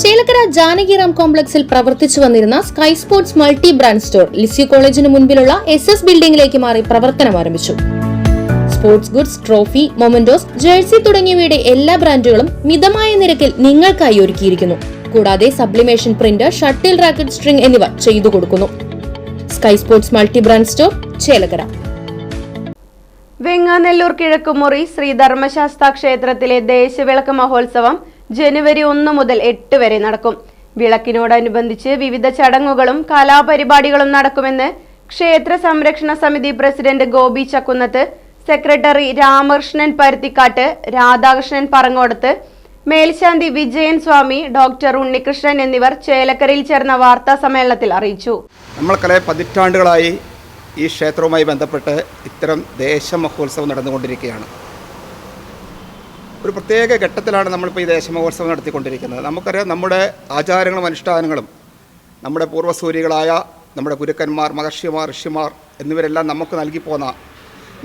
ചേലക്കര ജാനകിറാം കോംപ്ലക്സിൽ പ്രവർത്തിച്ചു വന്നിരുന്ന sky sports multi brand store Lisieux കോളേജിന് മുൻപിലുള്ള എസ് എസ് ബിൽഡിംഗിലേക്ക് മാറി പ്രവർത്തനം ആരംഭിച്ചു. Sports goods trophy mementos jersey തുടങ്ങിയവയുടെ എല്ലാ ബ്രാൻഡുകളും മിതമായ നിരക്കിൽ നിങ്ങൾക്കായി ഒരുക്കിയിരിക്കുന്നു. കൂടാതെ sublimation print shuttle racket string എന്നിവ ചെയ്തു കൊടുക്കുന്നു. Sky sports multi brand store Chelakkara. Venganellur Kizhakkumuri Shri Dharmashastra ക്ഷേത്രത്തിലെ ദേശവിളക്ക് മഹോത്സവം ജനുവരി ഒന്ന് മുതൽ എട്ട് വരെ നടക്കും. വിളക്കിനോടനുബന്ധിച്ച് വിവിധ ചടങ്ങുകളും കലാപരിപാടികളും നടക്കുമെന്ന് ക്ഷേത്ര സംരക്ഷണ സമിതി പ്രസിഡന്റ് ഗോപി ചക്കുന്നത്ത് സെക്രട്ടറി രാമകൃഷ്ണൻ പരുത്തിക്കാട്ട് രാധാകൃഷ്ണൻ പറങ്ങോടത്ത് മേൽശാന്തി വിജയൻ സ്വാമി ഡോക്ടർ ഉണ്ണികൃഷ്ണൻ എന്നിവർ ചേലക്കരയിൽ ചേർന്ന വാർത്താ സമ്മേളനത്തിൽ അറിയിച്ചു. നമ്മൾക്കലെ പതിറ്റാണ്ടുകളായി ഈ ക്ഷേത്രവുമായി ബന്ധപ്പെട്ട് ഇത്തരം ദേശ മഹോത്സവം നടന്നുകൊണ്ടിരിക്കുകയാണ്. ഒരു പ്രത്യേക ഘട്ടത്തിലാണ് നമ്മളിപ്പോൾ ഈ ദേശമഹോത്സവം നടത്തിക്കൊണ്ടിരിക്കുന്നത്. നമുക്കറിയാം നമ്മുടെ ആചാരങ്ങളും അനുഷ്ഠാനങ്ങളും നമ്മുടെ പൂർവസൂരികളായ നമ്മുടെ ഗുരുക്കന്മാർ മഹർഷിമാർ ഋഷിമാർ എന്നിവരെല്ലാം നമുക്ക് നൽകിപ്പോന്ന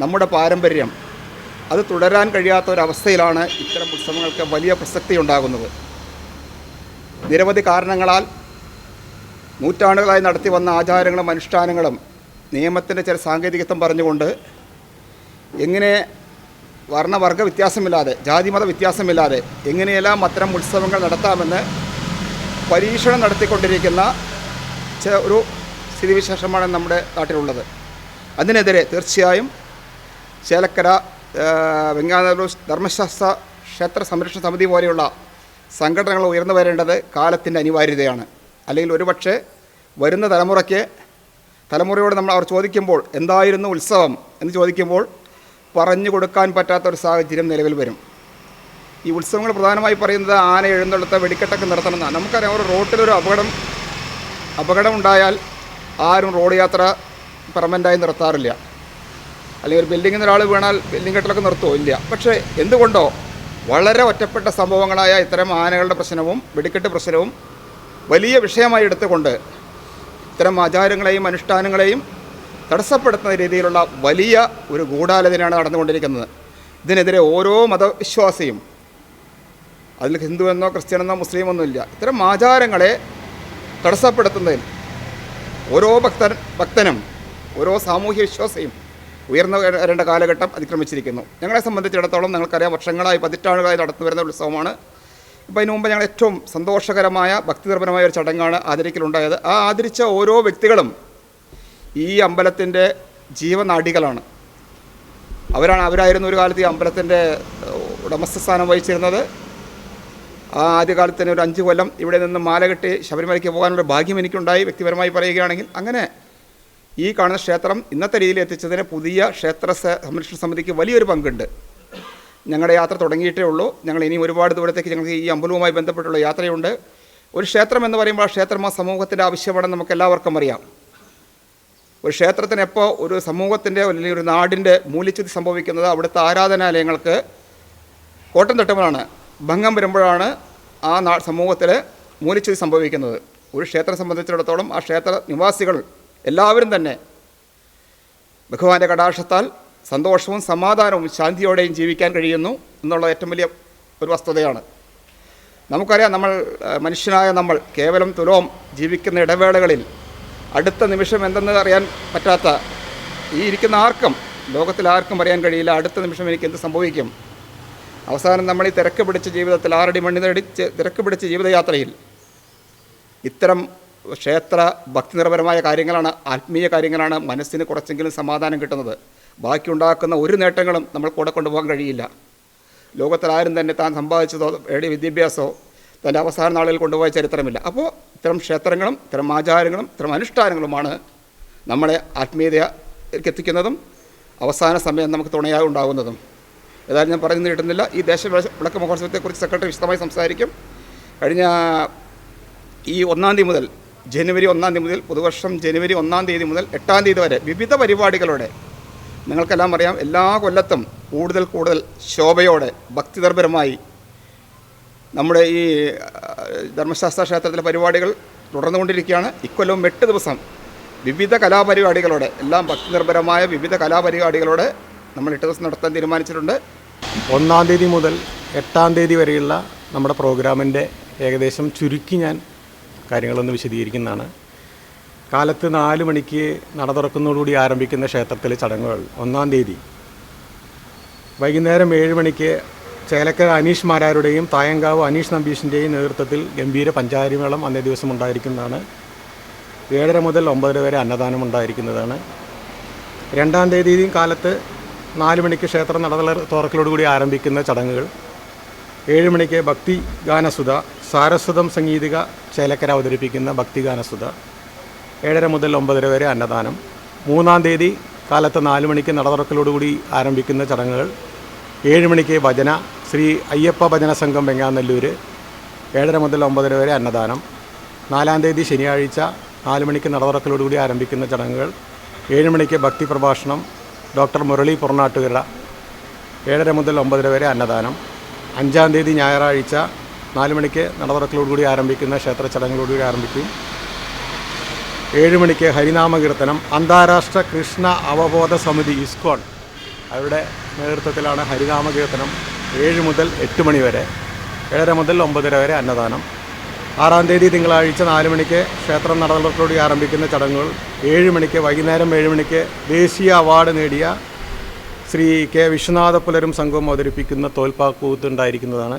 നമ്മുടെ പാരമ്പര്യം അത് തുടരാൻ കഴിയാത്ത ഒരവസ്ഥയിലാണ് ഇത്തരം ഉത്സവങ്ങൾക്ക് വലിയ പ്രസക്തി ഉണ്ടാകുന്നത്. നിരവധി കാരണങ്ങളാൽ നൂറ്റാണ്ടുകളായി നടത്തി വന്ന ആചാരങ്ങളും അനുഷ്ഠാനങ്ങളും നിയമത്തിന്റെ ചില സാങ്കേതികത്വം പറഞ്ഞുകൊണ്ട് എങ്ങനെ വർണവർഗ വ്യത്യാസമില്ലാതെ ജാതിമത വ്യത്യാസമില്ലാതെ എങ്ങനെയെല്ലാം അത്തരം ഉത്സവങ്ങൾ നടത്താമെന്ന് പരീക്ഷണം നടത്തിക്കൊണ്ടിരിക്കുന്ന ഒരു സ്ഥിതിവിശേഷമാണ് നമ്മുടെ നാട്ടിലുള്ളത്. അതിനെതിരെ തീർച്ചയായും ചേലക്കര വെങ്ങാനല്ലൂർ ധർമ്മശാസ്ത്ര ക്ഷേത്ര സംരക്ഷണ സമിതി പോലെയുള്ള സംഘടനകൾ ഉയർന്നു വരേണ്ടത് കാലത്തിന്റെ അനിവാര്യതയാണ്. അല്ലെങ്കിൽ ഒരുപക്ഷെ വരുന്ന തലമുറയ്ക്ക് തലമുറയോട് നമ്മൾ അവർ ചോദിക്കുമ്പോൾ എന്തായിരുന്നു ഉത്സവം? എന്ന് ചോദിക്കുമ്പോൾ പറഞ്ഞു കൊടുക്കാൻ പറ്റാത്ത ഒരു സാഹചര്യം നിലവിൽ വരും. ഈ ഉത്സവങ്ങൾ പ്രധാനമായി പറയുന്നത് ആന എഴുന്നള്ളത്ത് വെടിക്കെട്ടൊക്കെ നടത്തണം എന്നാണ് നമുക്കറിയാം ഒരു റോട്ടിലൊരു അപകടം അപകടം ഉണ്ടായാൽ ആരും റോഡ് യാത്ര പെർമനന്റായി നിർത്താറില്ല. അല്ലെങ്കിൽ ഒരു ബിൽഡിങ്ങിൽ നിന്ന് ഒരാൾ വീണാൽ ബിൽഡിംഗ് കെട്ടിലൊക്കെ നിർത്തുമോ ഇല്ല. പക്ഷേ എന്തുകൊണ്ടോ വളരെ ഒറ്റപ്പെട്ട സംഭവങ്ങളായ ഇത്തരം ആനകളുടെ പ്രശ്നവും വെടിക്കെട്ട് പ്രശ്നവും വലിയ വിഷയമായി എടുത്തുകൊണ്ട് ഇത്തരം ആചാരങ്ങളെയും അനുഷ്ഠാനങ്ങളെയും തടസ്സപ്പെടുത്തുന്ന രീതിയിലുള്ള വലിയ ഒരു ഗൂഢാലോചനയാണ് നടന്നുകൊണ്ടിരിക്കുന്നത്. ഇതിനെതിരെ ഓരോ മതവിശ്വാസിയും അതിൽ ഹിന്ദു എന്നോ ക്രിസ്ത്യനെന്നോ ഒന്നുമില്ല ഇത്തരം ആചാരങ്ങളെ തടസ്സപ്പെടുത്തുന്നതിൽ ഓരോ ഭക്തൻ ഭക്തനും ഓരോ സാമൂഹ്യ വിശ്വാസിയും ഉയർന്നു വരേണ്ട കാലഘട്ടം അതിക്രമിച്ചിരിക്കുന്നു. ഞങ്ങളെ സംബന്ധിച്ചിടത്തോളം നിങ്ങൾക്കറിയാം വർഷങ്ങളായി പതിറ്റാണ്ടുകളായി നടന്നു വരുന്ന ഉത്സവമാണ്. ഇപ്പോൾ അതിനു മുമ്പ് ഞങ്ങൾ ഏറ്റവും സന്തോഷകരമായ ഭക്തിനിർഭരമായ ഒരു ചടങ്ങാണ് ആദരിക്കലുണ്ടായത്. ആ ആദരിച്ച ഓരോ വ്യക്തികളും ഈ അമ്പലത്തിന്റെ ജീവനാഡികളാണ് അവരാണ് അവരായിരുന്നു ഒരു കാലത്ത് ഈ അമ്പലത്തിന്റെ ഉടമസ്ഥ സ്ഥാനം വഹിച്ചിരുന്നത്. ആ ആദ്യകാലത്ത് തന്നെ ഒരു അഞ്ച് കൊല്ലം ഇവിടെ നിന്ന് മാല കെട്ടി ശബരിമലയ്ക്ക് പോകാനുള്ള ഭാഗ്യം എനിക്കുണ്ടായി വ്യക്തിപരമായി പറയുകയാണെങ്കിൽ. അങ്ങനെ ഈ കാണുന്ന ക്ഷേത്രം ഇന്നത്തെ രീതിയിൽ എത്തിച്ചതിന് പുതിയ ക്ഷേത്ര സംരക്ഷണ സമിതിക്ക് വലിയൊരു പങ്കുണ്ട്. ഞങ്ങളുടെ യാത്ര തുടങ്ങിയിട്ടേ ഉള്ളൂ. ഞങ്ങൾ ഇനിയും ഒരുപാട് ദൂരത്തേക്ക് ഞങ്ങൾക്ക് ഈ അമ്പലവുമായി ബന്ധപ്പെട്ടുള്ള യാത്രയുണ്ട്. ഒരു ക്ഷേത്രം എന്ന് പറയുമ്പോൾ ആ ക്ഷേത്രം ആ സമൂഹത്തിന്റെ ആവശ്യമാണെന്ന് നമുക്ക് എല്ലാവർക്കും അറിയാം. ഒരു ക്ഷേത്രത്തിന് എപ്പോൾ ഒരു സമൂഹത്തിന്റെ അല്ലെങ്കിൽ ഒരു നാടിന്റെ മൂല്യച്യുതി സംഭവിക്കുന്നത് അവിടുത്തെ ആരാധനാലയങ്ങൾക്ക് കോട്ടം തട്ടുമ്പോഴാണ് ഭംഗം വരുമ്പോഴാണ് ആ നാ സമൂഹത്തിൽ മൂല്യച്യുതി സംഭവിക്കുന്നത്. ഒരു ക്ഷേത്രം സംബന്ധിച്ചിടത്തോളം ആ ക്ഷേത്ര നിവാസികൾ എല്ലാവരും തന്നെ ഭഗവാന്റെ കടാക്ഷത്താൽ സന്തോഷവും സമാധാനവും ശാന്തിയോടെയും ജീവിക്കാൻ കഴിയുന്നു എന്നുള്ള ഏറ്റവും വലിയ ഒരു വസ്തുതയാണ്. നമുക്കറിയാം നമ്മൾ മനുഷ്യനായ നമ്മൾ കേവലം തുലോം ജീവിക്കുന്ന ഇടവേളകളിൽ അടുത്ത നിമിഷം എന്തെന്ന് അറിയാൻ പറ്റാത്ത ഈ ഇരിക്കുന്ന ആർക്കും ലോകത്തിൽ ആർക്കും അറിയാൻ കഴിയില്ല അടുത്ത നിമിഷം എനിക്ക് എന്ത് സംഭവിക്കും. അവസാനം നമ്മൾ ഈ തിരക്ക് പിടിച്ച ജീവിതത്തിൽ ആറടി മണ്ണിനടിച്ച് തിരക്ക് പിടിച്ച ജീവിതയാത്രയിൽ ഇത്തരം ക്ഷേത്ര ഭക്തിനിർഭരമായ കാര്യങ്ങളാണ് ആത്മീയ കാര്യങ്ങളാണ് മനസ്സിന് കുറച്ചെങ്കിലും സമാധാനം കിട്ടുന്നത്. ബാക്കിയുണ്ടാക്കുന്ന ഒരു നേട്ടങ്ങളും നമ്മൾ കൂടെ കൊണ്ടുപോകാൻ കഴിയില്ല. ലോകത്തിൽ ആരും തന്നെ താൻ സമ്പാദിച്ചതോ എടി വിദ്യാഭ്യാസമോ തന്റെ അവസാന നാളിൽ കൊണ്ടുപോയ ചരിത്രമില്ല. അപ്പോൾ ഇത്തരം ക്ഷേത്രങ്ങളും ഇത്തരം ആചാരങ്ങളും ഇത്തരം അനുഷ്ഠാനങ്ങളുമാണ് നമ്മളെ ആത്മീയതയിലേക്ക് എത്തിക്കുന്നതും അവസാന സമയം നമുക്ക് തുണയായി ഉണ്ടാകുന്നതും. ഏതായാലും ഞാൻ പറഞ്ഞു കിട്ടുന്നില്ല ഈ ദേശ വിളക്ക് മഹോത്സവത്തെക്കുറിച്ച് സെക്രട്ടറി വിശദമായി സംസാരിക്കും. കഴിഞ്ഞ ഈ ഒന്നാം തീയതി മുതൽ ജനുവരി ഒന്നാം തീയതി മുതൽ പുതുവർഷം ജനുവരി ഒന്നാം തീയതി മുതൽ എട്ടാം തീയതി വരെ വിവിധ പരിപാടികളോടെ നിങ്ങൾക്കെല്ലാം അറിയാം എല്ലാ കൊല്ലത്തും കൂടുതൽ കൂടുതൽ ശോഭയോടെ ഭക്തിനിർഭരമായി നമ്മുടെ ഈ ധർമ്മശാസ്ത്ര ക്ഷേത്രത്തിലെ പരിപാടികൾ തുടർന്നുകൊണ്ടിരിക്കുകയാണ്. ഇക്കൊല്ലവും എട്ട് ദിവസം വിവിധ കലാപരിപാടികളോടെ എല്ലാം ഭക്തിനിർഭരമായ വിവിധ കലാപരിപാടികളോടെ നമ്മൾ എട്ട് ദിവസം നടത്താൻ തീരുമാനിച്ചിട്ടുണ്ട്. ഒന്നാം തീയതി മുതൽ എട്ടാം തീയതി വരെയുള്ള നമ്മുടെ പ്രോഗ്രാമിന്റെ ഏകദേശം ചുരുക്കി ഞാൻ കാര്യങ്ങളൊന്ന് വിശദീകരിക്കുന്നതാണ്. കാലത്ത് നാല് മണിക്ക് നട തുറക്കുന്നതോടുകൂടി ആരംഭിക്കുന്ന ക്ഷേത്രത്തിലെ ചടങ്ങുകൾ ഒന്നാം തീയതി. വൈകുന്നേരം ഏഴ് മണിക്ക് ചേലക്കര അനീഷ് മാരാരുടെയും തായങ്കാവ് അനീഷ് നമ്പീഷിന്റെയും നേതൃത്വത്തിൽ ഗംഭീര പഞ്ചാരിമേളം അന്നേ ദിവസം ഉണ്ടായിരിക്കുന്നതാണ്. ഏഴര മുതൽ ഒമ്പതര വരെ അന്നദാനം ഉണ്ടായിരിക്കുന്നതാണ്. രണ്ടാം തീയതി കാലത്ത് നാല് മണിക്ക് ക്ഷേത്രം നട തുറക്കലോടുകൂടി ആരംഭിക്കുന്ന ചടങ്ങുകൾ. ഏഴ് മണിക്ക് ഭക്തി ഗാനസുധ സാരസ്വതം സംഗീതിക ചേലക്കര അവതരിപ്പിക്കുന്ന ഭക്തി ഗാനസുധ ഏഴര മുതൽ ഒമ്പതര വരെ അന്നദാനം. മൂന്നാം തീയതി കാലത്ത് നാല് മണിക്ക് നട തുറക്കലോടുകൂടി ആരംഭിക്കുന്ന ചടങ്ങുകൾ. ഏഴ് മണിക്ക് ഭജന ശ്രീ അയ്യപ്പ ഭജന സംഘം വെങ്ങാനല്ലൂർ ഏഴര മുതൽ ഒമ്പതര വരെ അന്നദാനം. നാലാം തീയതി ശനിയാഴ്ച നാല് മണിക്ക് നടതുറക്കലോടുകൂടി ആരംഭിക്കുന്ന ചടങ്ങുകൾ. ഏഴ് മണിക്ക് ഭക്തി പ്രഭാഷണം ഡോക്ടർ മുരളി പുറനാട്ടുകര. ഏഴര മുതൽ ഒമ്പതര വരെ അന്നദാനം. അഞ്ചാം തീയതി ഞായറാഴ്ച നാല് മണിക്ക് നടതുറക്കലോടുകൂടി ആരംഭിക്കുന്ന ക്ഷേത്ര ചടങ്ങുകളോടുകൂടി ആരംഭിക്കും. ഏഴ് മണിക്ക് ഹരിനാമ കീർത്തനം അന്താരാഷ്ട്ര കൃഷ്ണ അവബോധ സമിതി ഇസ്കോൺ. അവരുടെ നേതൃത്വത്തിലാണ് ഹരിനാമ കീർത്തനം ഏഴ് മുതൽ എട്ട് മണി വരെ ഏഴര മുതൽ ഒമ്പതര വരെ അന്നദാനം. ആറാം തീയതി തിങ്കളാഴ്ച നാല് മണിക്ക് ക്ഷേത്രം നടന്നതോടുകൂടി ആരംഭിക്കുന്ന ചടങ്ങുകൾ ഏഴ് മണിക്ക് വൈകുന്നേരം ഏഴ് മണിക്ക് ദേശീയ അവാർഡ് നേടിയ ശ്രീ കെ വിശ്വനാഥ പുലരും സംഘവും അവതരിപ്പിക്കുന്ന തോൽപ്പാക്കൂത്ത് ഉണ്ടായിരിക്കുന്നതാണ്.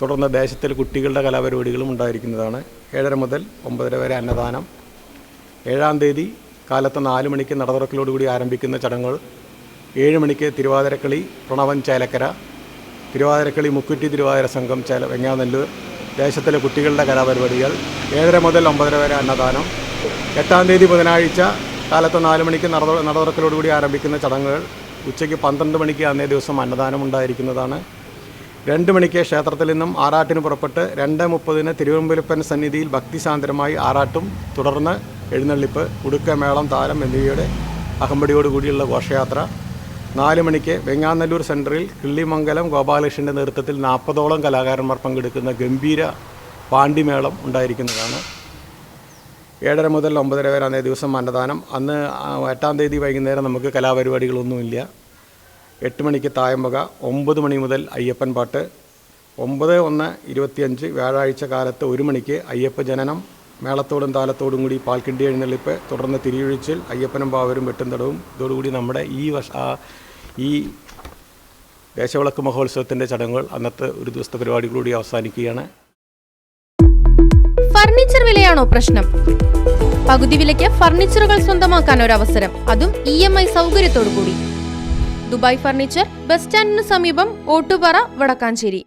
തുടർന്ന് ദേശത്തിൽ കുട്ടികളുടെ കലാപരിപാടികളും ഉണ്ടായിരിക്കുന്നതാണ്. ഏഴര മുതൽ ഒമ്പതര വരെ അന്നദാനം. ഏഴാം തീയതി കാലത്ത് നാല് മണിക്ക് നടതുറക്കലോടുകൂടി ആരംഭിക്കുന്ന ചടങ്ങുകൾ ഏഴ് മണിക്ക് തിരുവാതിരക്കളി പ്രണവൻ ചേലക്കര തിരുവാതിരക്കളി മുക്കുറ്റി തിരുവാതിര സംഘം ചേല വെങ്ങാനല്ലൂർ. ദേശത്തിലെ കുട്ടികളുടെ കലാപരിപാടികൾ ഏഴര മുതൽ ഒമ്പതര വരെ അന്നദാനം. എട്ടാം തീയതി ബുധനാഴ്ച കാലത്ത് നാല് മണിക്ക് നട നടതുറക്കലോടുകൂടി ആരംഭിക്കുന്ന ചടങ്ങുകൾ. ഉച്ചയ്ക്ക് പന്ത്രണ്ട് മണിക്ക് അന്നേ ദിവസം അന്നദാനം ഉണ്ടായിരിക്കുന്നതാണ്. രണ്ട് മണിക്ക് ക്ഷേത്രത്തിൽ നിന്നും ആറാട്ടിന് പുറപ്പെട്ട് രണ്ട് മുപ്പതിന് തിരുവനന്തപുരപ്പൻ സന്നിധിയിൽ ഭക്തിസാന്ദ്രമായി ആറാട്ടും തുടർന്ന് എഴുന്നള്ളിപ്പ് ഉടുക്കമേളം താലം എന്നിവയുടെ അകമ്പടിയോടുകൂടിയുള്ള ഘോഷയാത്ര. നാല് മണിക്ക് വെങ്ങാനല്ലൂർ സെന്ററിൽ കിള്ളിമംഗലം ഗോപാലകൃഷ്ണന്റെ നേതൃത്വത്തിൽ നാൽപ്പതോളം കലാകാരന്മാർ പങ്കെടുക്കുന്ന ഗംഭീര പാണ്ടിമേളം ഉണ്ടായിരിക്കുന്നതാണ്. ഏഴര മുതൽ ഒമ്പതര വരെ അന്നേ ദിവസം അന്നദാനം. അന്ന് എട്ടാം തീയതി വൈകുന്നേരം നമുക്ക് കലാപരിപാടികളൊന്നുമില്ല. എട്ട് മണിക്ക് തായമ്പക ഒമ്പത് മണി മുതൽ അയ്യപ്പൻ പാട്ട് ഒമ്പത് ഒന്ന് ഇരുപത്തിയഞ്ച് വ്യാഴാഴ്ച കാലത്ത് ഒരു മണിക്ക് അയ്യപ്പ ജനനം മേളത്തോടും താലത്തോടും കൂടി പാൽക്കിണ്ടി എഴുന്നള്ളിപ്പ് തുടർന്ന് തിരിയൊഴിച്ചിൽ അയ്യപ്പനും പാവരും വെട്ടുംതടവും ഇതോടുകൂടി നമ്മുടെ ഈ വർഷ ഈ ദേശവിളക്ക് മഹോത്സവത്തിന്റെ ചടങ്ങുകൾ അന്നത്തെ ഒരു ദിവസത്തെ പരിപാടികളൂടി അവസാനിക്കുകയാണ്. ഫർണിച്ചർ വിലയാണോ പ്രശ്നം? പകുതി വിലയ്ക്ക് ഫർണിച്ചറുകൾ സ്വന്തമാക്കാൻ ഒരു അവസരം അതും ഇ എം ഐ സൗകര്യത്തോടു കൂടി ദുബായ് ഫർണിച്ചർ ബസ് സ്റ്റാൻഡിന് സമീപം ഓട്ടുപാറ വടക്കാഞ്ചേരി.